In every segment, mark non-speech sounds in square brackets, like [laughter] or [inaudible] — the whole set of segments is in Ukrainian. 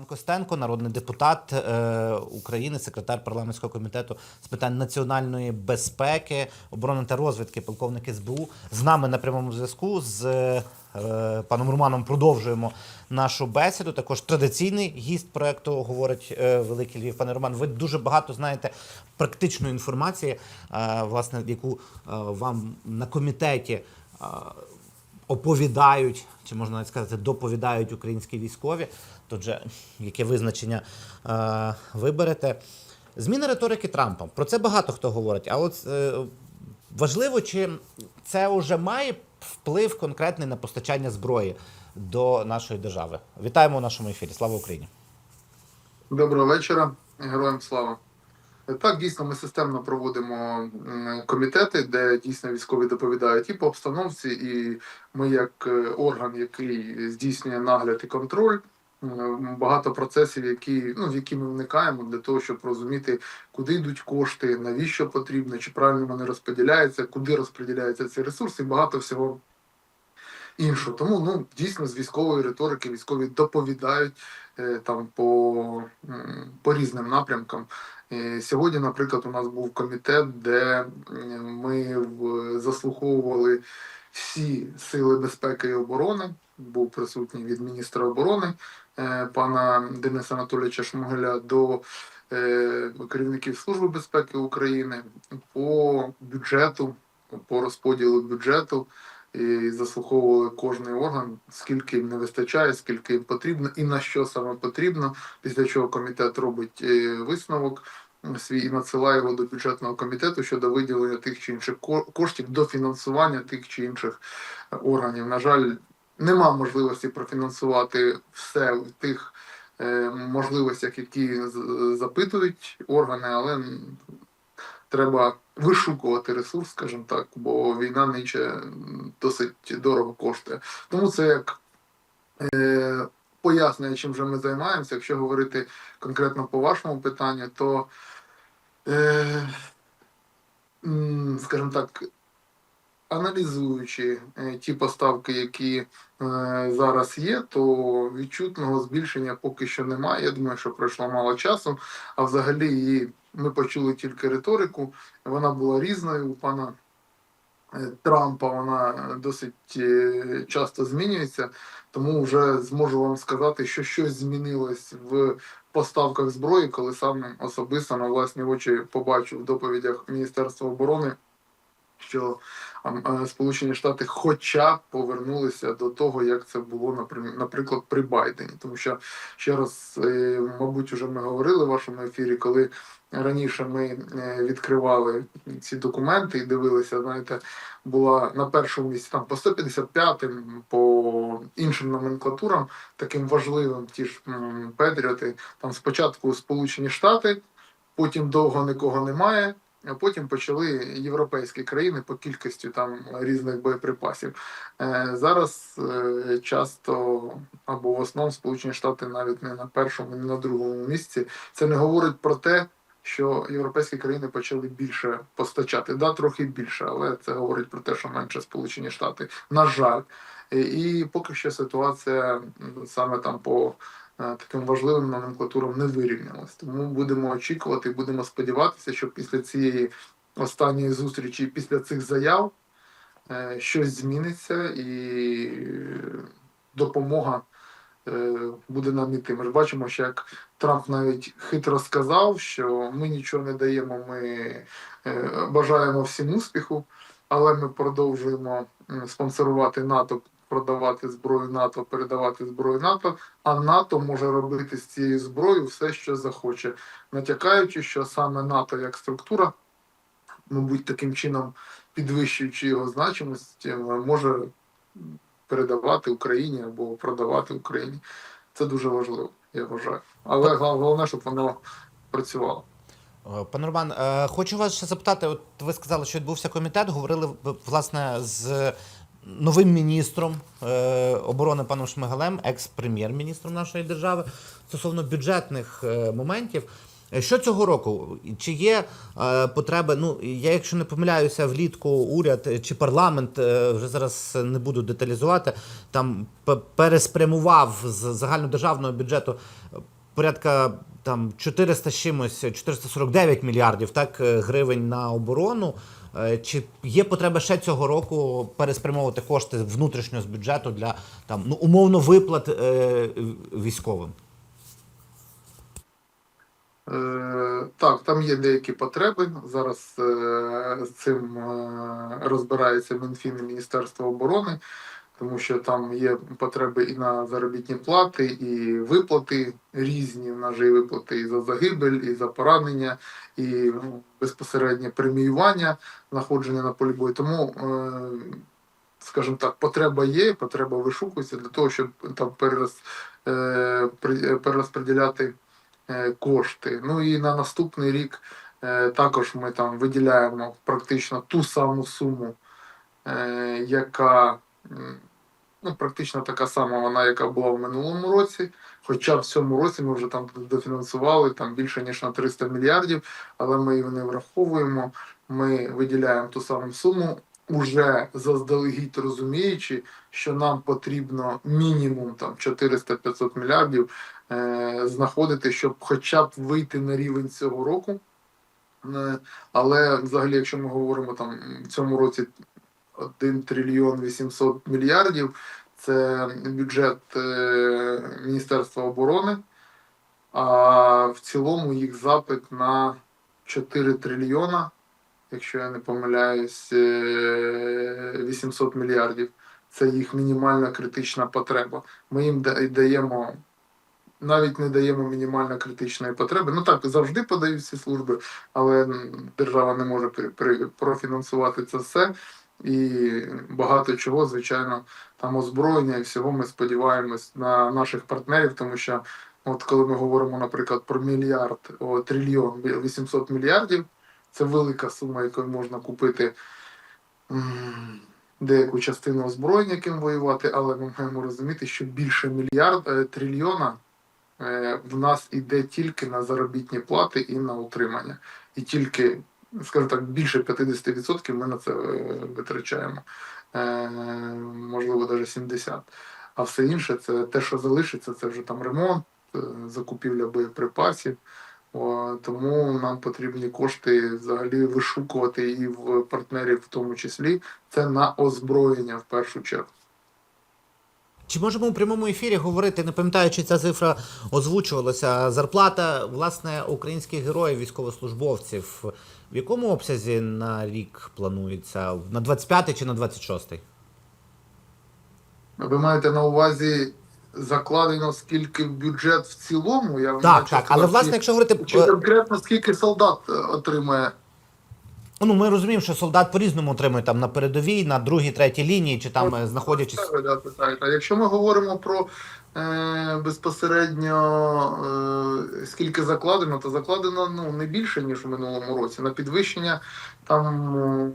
Роман Костенко, народний депутат е, України, секретар парламентського комітету з питань національної безпеки, оборони та розвідки, полковник СБУ. З нами на прямому зв'язку з е, паном Романом продовжуємо нашу бесіду. Також традиційний гість проекту говорить е, Великий Львів. Пане Роман, ви дуже багато знаєте практичної інформації, е, власне, яку е, вам на комітеті. е, оповідають, чи можна навіть сказати, доповідають українські військові. Тут же яке визначення е, виберете. Зміна риторики Трампа. Про це багато хто говорить. А от е, важливо, чи це вже має вплив конкретний на постачання зброї до нашої держави. Вітаємо у нашому ефірі. Слава Україні! Доброго вечора, героям слава. Так, дійсно, ми системно проводимо комітети, де дійсно військові доповідають і по обстановці, і ми, як е, орган, який здійснює нагляд і контроль, багато процесів, які ну в які ми вникаємо для того, щоб розуміти, куди йдуть кошти, навіщо потрібно, чи правильно вони розподіляються, куди розподіляються ці ресурси, багато всього іншого. Тому ну дійсно з військової риторики військові доповідають е, там по, по різним напрямкам. Е, Сьогодні, наприклад, у нас був комітет, де ми заслуховували всі сили безпеки і оборони. Був присутній від міністра оборони е, пана Дениса Анатолійовича Шмугеля до е, керівників Служби безпеки України по бюджету, по розподілу бюджету і заслуховували кожний орган, скільки їм не вистачає, скільки їм потрібно і на що саме потрібно. Після чого комітет робить е, висновок свій і надсилає його до бюджетного комітету щодо виділення тих чи інших ко- коштів до фінансування тих чи інших е, органів. На жаль, нема можливості профінансувати все в тих е, можливостях, які запитують органи, але треба вишукувати ресурс, скажімо так, бо війна нинче досить дорого коштує. Тому це як е, пояснює, чим же ми займаємося. Якщо говорити конкретно по вашому питанню, то, е, скажімо так, аналізуючи е, ті поставки, які е, зараз є, то відчутного збільшення поки що немає. Я думаю, що пройшло мало часу. А взагалі її ми почули тільки риторику. Вона була різною у пана е, Трампа. Вона досить е, часто змінюється. Тому вже зможу вам сказати, що щось змінилось в поставках зброї, коли сам особисто на власні очі побачив в доповідях Міністерства оборони, що Сполучені Штати хоча б повернулися до того, як це було наприклад при Байдені. Тому що ще раз, е, мабуть, вже ми говорили в вашому ефірі, коли раніше ми е, відкривали ці документи і дивилися, знаєте, була на першому місці там по 155-м, по іншим номенклатурам, таким важливим, ті ж Петріоти, там спочатку Сполучені Штати, потім довго нікого немає. Потім почали європейські країни по кількості там різних боєприпасів. Е, зараз е, часто або в основному Сполучені Штати навіть не на першому, не на другому місці. Це не говорить про те, що європейські країни почали більше постачати. Да, трохи більше, але це говорить про те, що менше Сполучені Штати. На жаль. І поки що ситуація саме там по таким важливим номенклатурам не вирівнялась. Тому будемо очікувати, будемо сподіватися, що після цієї останньої зустрічі, після цих заяв, е, щось зміниться і допомога е, буде нам іти. Ми ж бачимо, що як Трамп навіть хитро сказав, що ми нічого не даємо, ми е, бажаємо всім успіху, але ми продовжуємо спонсорувати НАТО, продавати зброю НАТО, передавати зброю НАТО. А НАТО може робити з цією зброєю все, що захоче, натякаючи, що саме НАТО як структура, мабуть, таким чином підвищуючи його значимість, е, може передавати Україні або продавати Україні. Це дуже важливо, я вважаю. Але головне, щоб воно працювало. Е, Пане Роман, е, хочу вас ще запитати. От ви сказали, що відбувся комітет. Говорили власне з новим міністром е, оборони паном Шмигалем, екс-прем'єр-міністром нашої держави, стосовно бюджетних е, моментів. Е, Що цього року? Чи є е, потреби? Ну я, якщо не помиляюся, влітку уряд чи парламент е, вже зараз не буду деталізувати, там переспрямував з загальнодержавного бюджету порядка там 400 чимось, 449 мільярдів так е, гривень на оборону. Е, Чи є потреба ще цього року переспрямовувати кошти внутрішньо з бюджету для там ну умовно виплат е, військовим? Е, Так, там є деякі потреби. Зараз е, цим е, розбирається Мінфін і Міністерство оборони, тому що там є потреби і на заробітні плати, і виплати різні. У нас є виплати і за загибель, і за поранення, і ну, безпосереднє преміювання знаходження на полі бою. Тому, е, скажімо так, потреба є, потреба вишукується для того, щоб там перераз, е, перерозподіляти е, кошти. Ну і на наступний рік е, також ми там виділяємо практично ту саму суму, е, яка ну, практично така сама вона, яка була в минулому році. Хоча в цьому році ми вже там дофінансували там більше ніж на 300 мільярдів, але ми її не враховуємо. Ми виділяємо ту саму суму, уже заздалегідь розуміючи, що нам потрібно мінімум там 400-500 мільярдів е, знаходити, щоб хоча б вийти на рівень цього року. Е, Але взагалі, якщо ми говоримо там в цьому році 1 трильйон 800 мільярдів, це бюджет е, Міністерства оборони, а в цілому їх запит на 4 трильйона, якщо я не помиляюсь, е, 800 мільярдів. Це їх мінімальна критична потреба. Ми їм да- даємо навіть не даємо мінімально критичної потреби. Ну так завжди подають ці служби, але держава не може профінансувати це все. І багато чого, звичайно, там озброєння і всього ми сподіваємось на наших партнерів, тому що от коли ми говоримо, наприклад, про мільярд, о, трильйон 800 мільярдів, це велика сума, якою можна купити деяку частину озброєння, яким воювати, але ми маємо розуміти, що більше мільярд е, трильйона е, в нас іде тільки на заробітні плати і на утримання. І тільки, скажімо так, більше 50% ми на це е, витрачаємо. Е, Можливо, навіть 70%. А все інше це те, що залишиться, це вже там ремонт, е, закупівля боєприпасів. Тому нам потрібні кошти взагалі вишукувати і в партнерів, в тому числі, це на озброєння в першу чергу. Чи можемо у прямому ефірі говорити, не пам'ятаю, чи ця цифра озвучувалася, зарплата власне українських героїв, військовослужбовців, в якому обсязі на рік планується? На 25 чи на 26? Ви маєте на увазі закладено скільки в бюджет в цілому? Я Так, так. Але власне, якщо говорити чи конкретно скільки солдат е, отримує? Ну ми розуміємо, що солдат по-різному отримує там на передовій, на другій, третій лінії, чи там е, знаходячись. Ви, да, питаєте. А якщо ми говоримо про е, безпосередньо е, скільки закладено, то закладено ну, не більше, ніж в минулому році. На підвищення там е,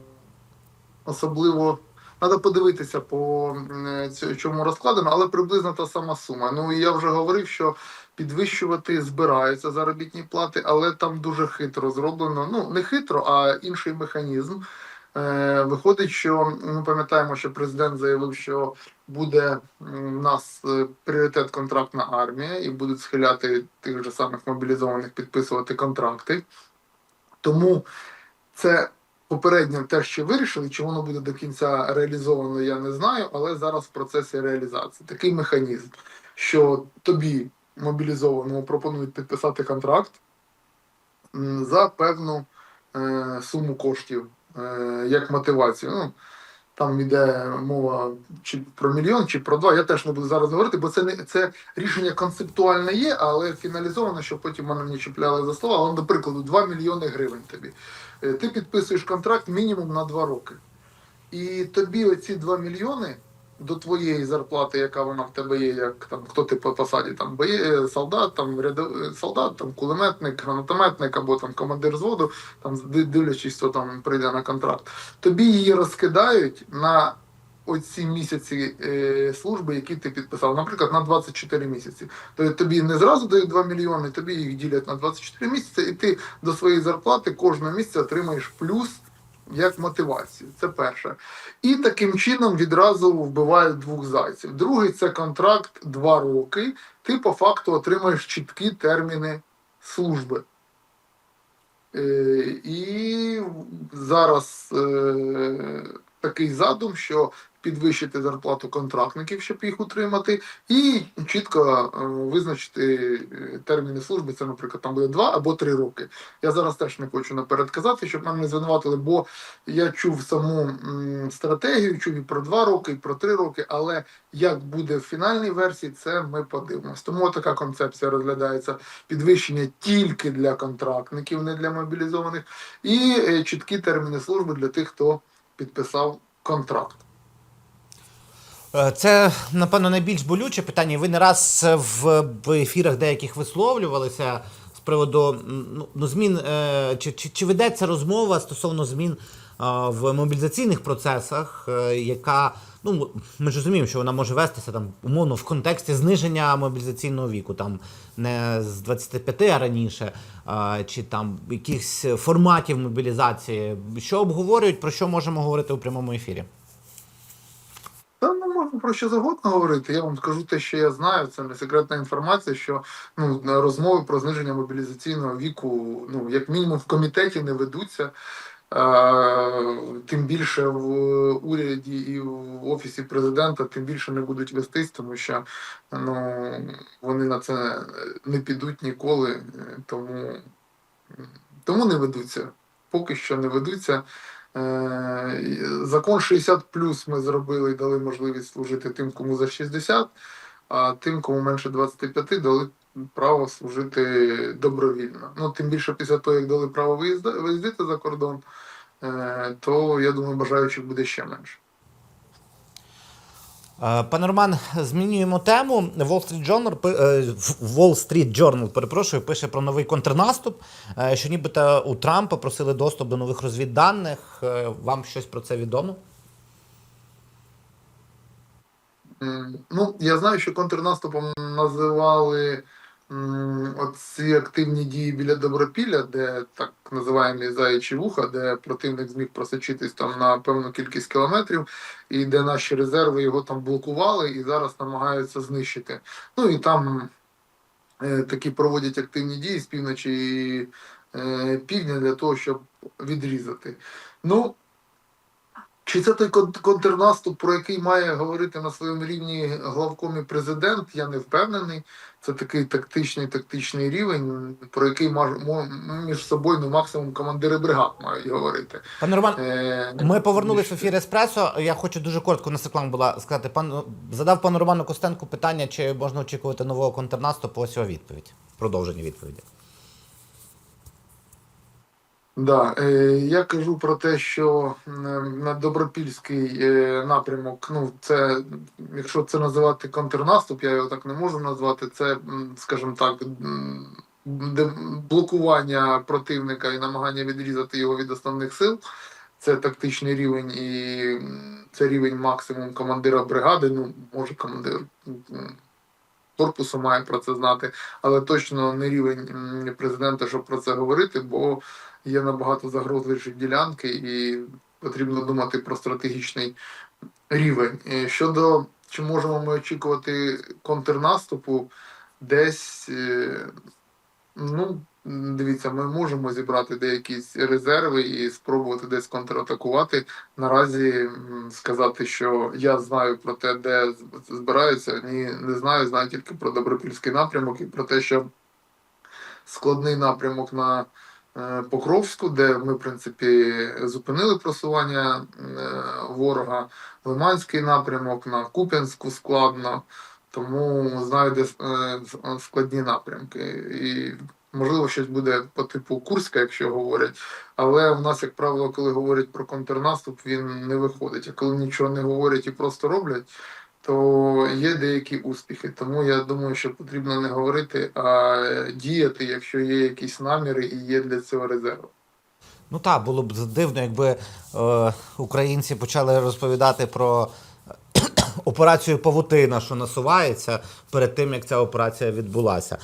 особливо треба подивитися по е, цьо- чому розкладено, але приблизно та сама сума. Ну і я вже говорив, що підвищувати збираються заробітні плати, але там дуже хитро зроблено. Ну не хитро, а інший механізм. Е, Виходить, що ми пам'ятаємо, що президент заявив, що буде у нас е, пріоритет контрактна армія, і будуть схиляти тих же самих мобілізованих підписувати контракти. Тому це попередньо те, що вирішили, чи воно буде до кінця реалізовано, я не знаю, але зараз в процесі реалізації такий механізм, що тобі мобілізованому пропонують підписати контракт за певну е, суму коштів е, як мотивацію. Ну, там йде мова чи про мільйон, чи про два. Я теж не буду зараз говорити, бо це не це рішення концептуальне є, але фіналізовано, щоб потім мене не чіпляли за слова. Але, до прикладу, 2 мільйони гривень тобі. Е, Ти підписуєш контракт мінімум на 2 роки. І тобі оці 2 мільйони до твоєї зарплати, яка вона в тебе є, як там хто ти по посаді, там боє, солдат, там рядов, солдат, там кулеметник, гранатометник або там командир зводу, там ди- дивлячись, хто там прийде на контракт. Тобі її розкидають на оці місяці е, служби, які ти підписав, наприклад, на 24 місяці. Тобто тобі не зразу дають 2 мільйони, тобі їх ділять на 24 місяці, і ти до своєї зарплати кожного місяця отримаєш плюс як мотивацію. Це перше. І таким чином відразу вбивають двох зайців. Другий це контракт два роки. Ти по факту отримаєш чіткі терміни служби. Е, І зараз е, такий задум, що підвищити зарплату контрактників, щоб їх утримати, і чітко е, визначити е, терміни служби. Це, наприклад, там буде два або три роки. Я зараз теж не хочу наперед казати, щоб нам не звинуватили, бо я чув саму стратегію, чув і про два роки, і про три роки, але як буде в фінальній версії, це ми подивимось. Тому така концепція розглядається підвищення тільки для контрактників, не для мобілізованих, і е, чіткі терміни служби для тих, хто підписав контракт. Е, Це, напевно, найбільш болюче питання. Ви не раз в, ефірах деяких висловлювалися з приводу ну, ну, змін. е, Чи, чи, чи ведеться розмова стосовно змін е, в мобілізаційних процесах, яка, ну, ми ж розуміємо, що вона може вестися там, умовно, в контексті зниження мобілізаційного віку, там не з 25, а раніше, е, чи там якихось форматів мобілізації. Що обговорюють, про що можемо говорити у прямому ефірі? Ну можна про що завгодно говорити. Я вам скажу те, що я знаю. Це не секретна інформація, що ну розмови про зниження мобілізаційного віку, ну як мінімум, в комітеті не ведуться. Тим більше в уряді і в офісі президента, тим більше не будуть вестись, тому що ну вони на це не підуть ніколи. Тому, тому не ведуться. Поки що не ведуться. Е, Закон 60 плюс ми зробили і дали можливість служити тим, кому за 60, а тим, кому менше 25, дали право служити добровільно. Ну, тим більше після того, як дали право виїздити за кордон, е, то я думаю, бажаючих буде ще менше. Е, Пане Роман, змінюємо тему. Wall Street Journal, е, Wall Street Journal, перепрошую, пише про новий контрнаступ, що нібито у Трампа просили доступ до нових розвідданих. Вам щось про це відомо? Ну, я знаю, що контрнаступом називали оці активні дії біля Добропілля, де так називаємо заячі вуха, де противник зміг просочитись там на певну кількість кілометрів, і де наші резерви його там блокували і зараз намагаються знищити. Ну і там е, такі проводять активні дії з півночі і е, півдня для того, щоб відрізати. Ну, чи це той кон- контрнаступ, про який має говорити на своєму рівні главком і президент, я не впевнений. Це такий тактичний тактичний рівень, про який між собою ну, максимум командири бригад мають говорити. Пане Роман, Е, ми повернулись в ефір Еспресо. Я хочу дуже коротко на реклама була сказати. Пан задав пану Роману Костенку питання, чи можна очікувати нового контрнаступу. Ось його відповідь. Продовження відповіді. Да, е, я кажу про те, що на Добропільський е, напрямок, ну це якщо це називати контрнаступ, я його так не можу назвати. Це, скажімо так, блокування противника і намагання відрізати його від основних сил. Це тактичний рівень, і це рівень максимум командира бригади. Ну, може, командир корпусу має про це знати, але точно не рівень президента, щоб про це говорити, бо є набагато загрозливіші ділянки, і потрібно думати про стратегічний рівень. Е, Щодо чи можемо ми очікувати контрнаступу, десь е, ну. Дивіться, ми можемо зібрати деякі резерви і спробувати десь контратакувати. Наразі сказати, що я знаю про те, де збираються, ні, не знаю. Знаю тільки про Добропільський напрямок і про те, що складний напрямок на Покровську, де ми, в принципі, зупинили просування е, ворога, Лиманський напрямок, на Куп'янську складно, тому знаю, де е, складні напрямки. І можливо щось буде по типу Курська, якщо говорять. Але в нас, як правило, коли говорять про контрнаступ, він не виходить. А коли нічого не говорять і просто роблять, то є деякі успіхи. Тому я думаю, що потрібно не говорити, а діяти, якщо є якісь наміри і є для цього резерв. Ну так, було б дивно, якби е, українці почали розповідати про операцію Павутина, що насувається перед тим, як ця операція відбулася.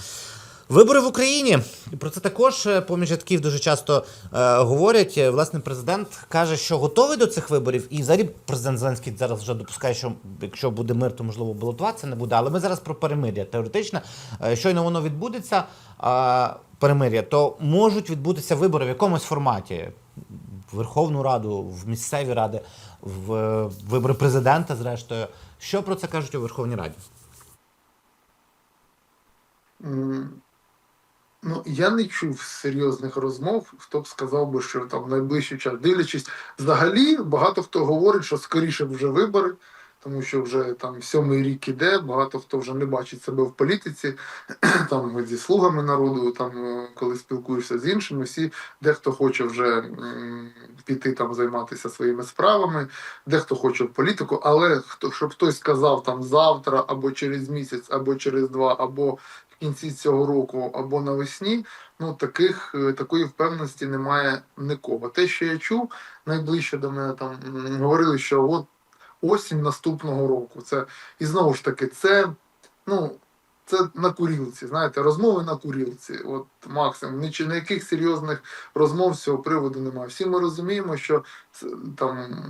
Вибори в Україні про це також е, поміж рядків дуже часто е, говорять. Е, Власне, президент каже, що готовий до цих виборів, і взагалі президент Зеленський зараз вже допускає, що якщо буде мир, то можливо балотуватися не буде. Але ми зараз про перемир'я. Теоретично, е, щойно воно відбудеться, е, перемир'я, то можуть відбутися вибори в якомусь форматі. В Верховну Раду, в місцеві ради, в е, вибори президента, зрештою. Що про це кажуть у Верховній Раді? Ну, я не чув серйозних розмов, хто б сказав би, що там найближчий час дивлячись. Взагалі, багато хто говорить, що скоріше вже вибори, тому що вже там сьомий рік іде, багато хто вже не бачить себе в політиці, [clears throat] там зі слугами народу, там е, коли спілкуєшся з іншими, всі дехто хоче вже піти там займатися своїми справами, дехто хоче в політику, але хто щоб хтось сказав там завтра, або через місяць, або через два, або кінці цього року, або навесні. Ну таких е, такої впевненості немає нікого. Те, що я чув, найближче до мене там говорили, що от осінь наступного року. Це і знову ж таки, це ну. Це на курілці, знаєте, розмови на курілці. От максимум. Ніч- Ніяких серйозних розмов з цього приводу немає. Всі ми розуміємо, що це, там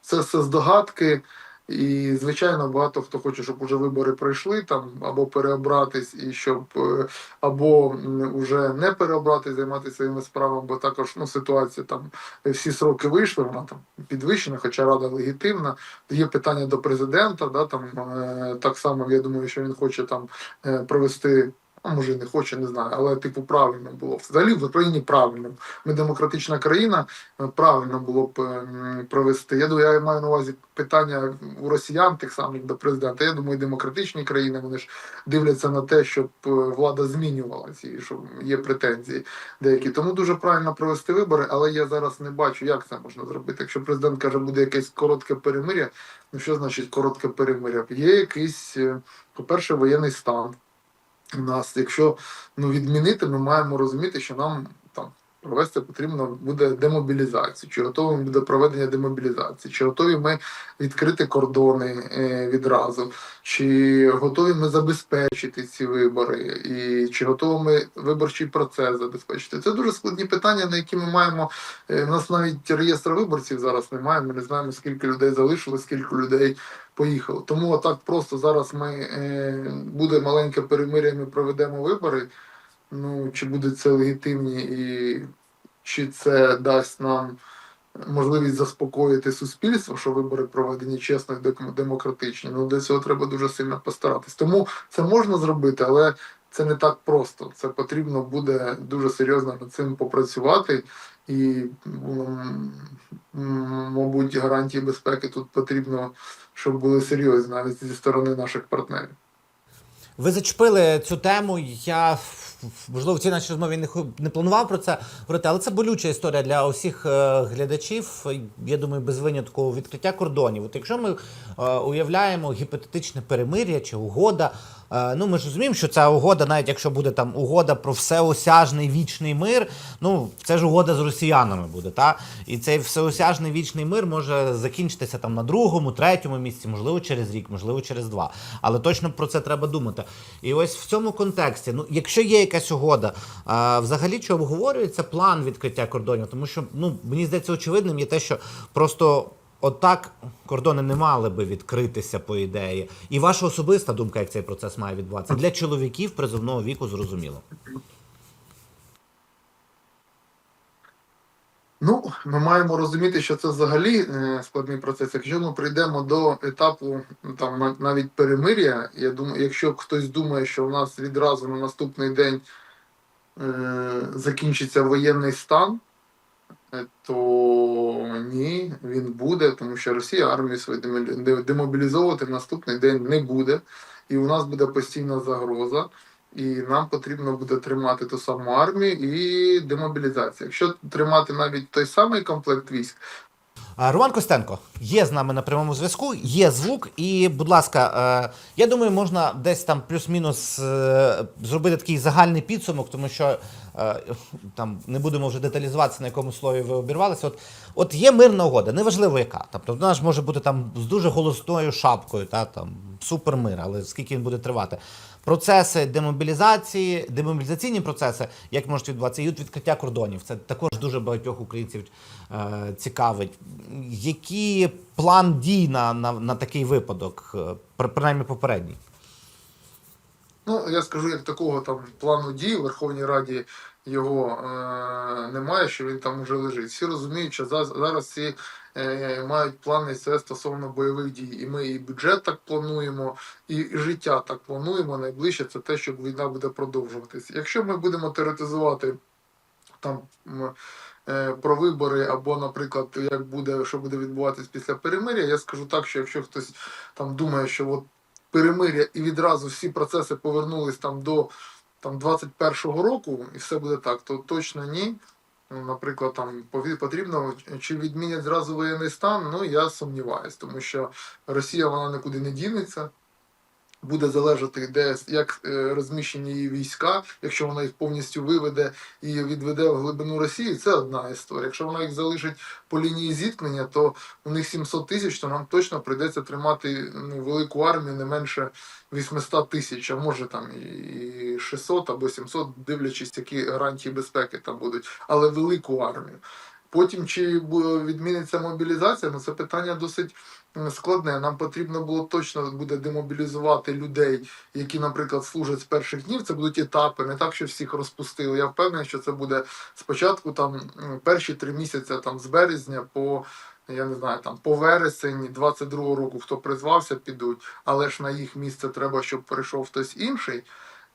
це все здогадки, і звичайно, багато хто хоче, щоб уже вибори пройшли там або переобратись, і щоб е, або м, уже не переобратись, займатися своїми справами, бо також ну ситуація там всі сроки вийшли, вона там підвищена, хоча рада легітимна. Є питання до президента, да там е, так само я думаю, що він хоче там е, провести. А може і не хоче, не знаю, але типу правильно було. Взагалі в Україні правильно. Ми демократична країна, е, правильно було б ем, провести. Я думаю, я маю на увазі питання у росіян, тих самих до президента. Я думаю, демократичні країни вони ж дивляться на те, щоб е, влада змінювалася і що є претензії деякі. Тому дуже правильно провести вибори, але я зараз не бачу, як це можна зробити. Якщо президент каже, буде якесь коротке перемиря, ну що значить коротке перемиря? Є якийсь, е, по-перше, воєнний стан нас, якщо ну, відмінити, ми маємо розуміти, що нам провести потрібно буде демобілізацію, чи готові ми буде проведення демобілізації, чи готові ми відкрити кордони е, відразу, чи готові ми забезпечити ці вибори, і чи готові ми виборчий процес забезпечити. Це дуже складні питання, на які ми маємо. е, У нас навіть реєстру виборців зараз немає. Ми не знаємо, скільки людей залишилось, скільки людей поїхало. Тому отак просто зараз ми е, буде маленьке перемир'я, ми проведемо вибори. Ну чи буде це легітимні і чи це дасть нам можливість заспокоїти суспільство, що вибори проведені чесно і демократичні. Ну для цього треба дуже сильно постаратись. Тому це можна зробити, але це не так просто. Це потрібно буде дуже серйозно над цим попрацювати. І, мабуть, гарантії безпеки тут потрібно, щоб були серйозні навіть зі сторони наших партнерів. Ви зачепили цю тему. Я можливо в цій нашій розмові не не планував про це говорити, але це болюча історія для усіх е, глядачів. Я думаю, без винятку відкриття кордонів. От якщо ми е, уявляємо гіпотетичне перемир'я чи угода. Е, Ну, ми ж розуміємо, що ця угода, навіть якщо буде там угода про всеосяжний вічний мир, ну це ж угода з росіянами буде, та і цей всеосяжний вічний мир може закінчитися там на другому, третьому місці, можливо, через рік, можливо, через два. Але точно про це треба думати. І ось в цьому контексті, ну якщо є якась угода, а, взагалі чи обговорюється план відкриття кордонів, тому що ну мені здається, очевидним є те, що просто. Отак кордони не мали би відкритися по ідеї. І ваша особиста думка, як цей процес має відбуватися для чоловіків призовного віку, зрозуміло. Ну, ми маємо розуміти, що це взагалі е, складний процес. Якщо ми прийдемо до етапу ну, там навіть перемир'я, я думаю, якщо хтось думає, що в нас відразу на наступний день е, закінчиться воєнний стан, то ні, він буде, тому що Росія армію свою демобілі- демобілізовувати наступний день не буде, і у нас буде постійна загроза. І нам потрібно буде тримати ту саму армію і демобілізація. Якщо тримати навіть той самий комплект військ, Роман Костенко є з нами на прямому зв'язку, є звук. І, будь ласка, е, я думаю, можна десь там плюс-мінус е, зробити такий загальний підсумок, тому що е, там не будемо вже деталізуватися, на якому слові ви обірвалися. От, от є мирна угода, неважливо яка. Тобто вона ж може бути там з дуже голосною шапкою, та там супермир, але скільки він буде тривати. Процеси демобілізації, демобілізаційні процеси, як можуть відбуватися, і от відкриття кордонів. Це також дуже багатьох українців е, цікавить. Який план дій на, на, на такий випадок, е, принаймні попередній? Ну, я скажу, як такого там плану дій у Верховній Раді його е, немає, що він там уже лежить. Всі розуміють, що зараз е, мають плани це стосовно бойових дій. І ми і бюджет так плануємо, і, життя так плануємо. Найближче це те, що війна буде продовжуватися. Якщо ми будемо теоретизувати там. е, Про вибори або, наприклад, як буде, що буде відбуватись після перемиря, я скажу так, що якщо хтось там думає, що от перемиря і відразу всі процеси повернулись там до там 21-го року, і все буде так, то точно ні. Ну, Наприклад, там потрібно чи відмінять зразу воєнний стан, ну я сумніваюсь, тому що Росія вона нікуди не дінеться. Буде залежати, де як е, розміщені її війська. Якщо вона їх повністю виведе і відведе в глибину Росії, це одна історія. Якщо вона їх залишить по лінії зіткнення, то у них 700 тисяч, то нам точно прийдеться тримати ну, велику армію не менше 800 тисяч, а може там і 600 або 700, дивлячись, які гарантії безпеки там будуть, але велику армію. Потім чи відміниться мобілізація, ну це питання досить складне. Нам потрібно було точно буде демобілізувати людей, які, наприклад, служать з перших днів. Це будуть етапи, не так, що всіх розпустили. Я впевнений, що це буде спочатку там перші три місяці, там з березня по. Я не знаю, там по вересень 22-го року, хто призвався, підуть, але ж на їх місце треба, щоб прийшов хтось інший.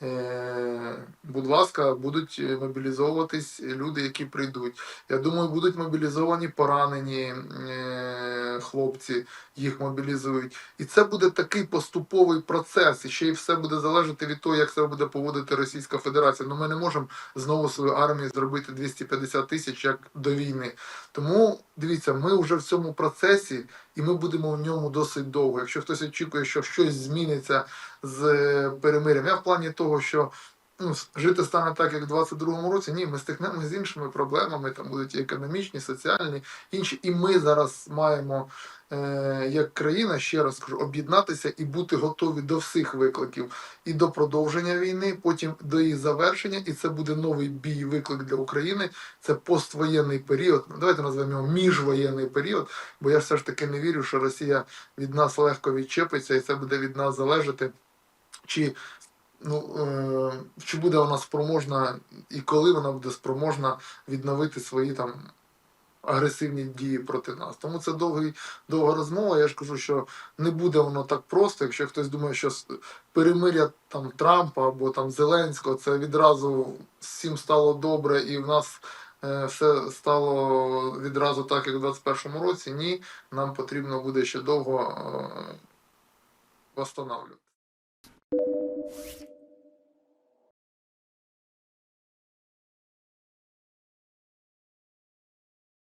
Е, будь ласка, будуть е, мобілізовуватись люди, які прийдуть. Я думаю, будуть мобілізовані поранені е, хлопці, їх мобілізують. І це буде такий поступовий процес. І ще й все буде залежати від того, як себе буде поводити Російська Федерація. Ну ми не можемо знову свою армію зробити 250 тисяч як до війни. Тому дивіться, ми вже в цьому процесі, і ми будемо в ньому досить довго. Якщо хтось очікує, що щось зміниться з е, перемирям, я в плані того, що ну, жити стане так, як в 22-му році. Ні, ми стикнемося з іншими проблемами. Там будуть і економічні, соціальні, інші. І ми зараз маємо, е, як країна, ще раз кажу, об'єднатися і бути готові до всіх викликів і до продовження війни, потім до її завершення. І це буде новий бій, виклик для України. Це поствоєнний період. Ну, давайте назвемо його міжвоєнний період. Бо я все ж таки не вірю, що Росія від нас легко відчепиться, і це буде від нас залежати. Чи ну, е, чи буде вона спроможна і коли вона буде спроможна відновити свої там агресивні дії проти нас. Тому це довгий, довга розмова. Я ж кажу, що не буде воно так просто. Якщо хтось думає, що перемиря там Трампа або там Зеленського, це відразу всім стало добре, і в нас е, все стало відразу так, як в 21-му році. Ні, нам потрібно буде ще довго е, восстанавлювати.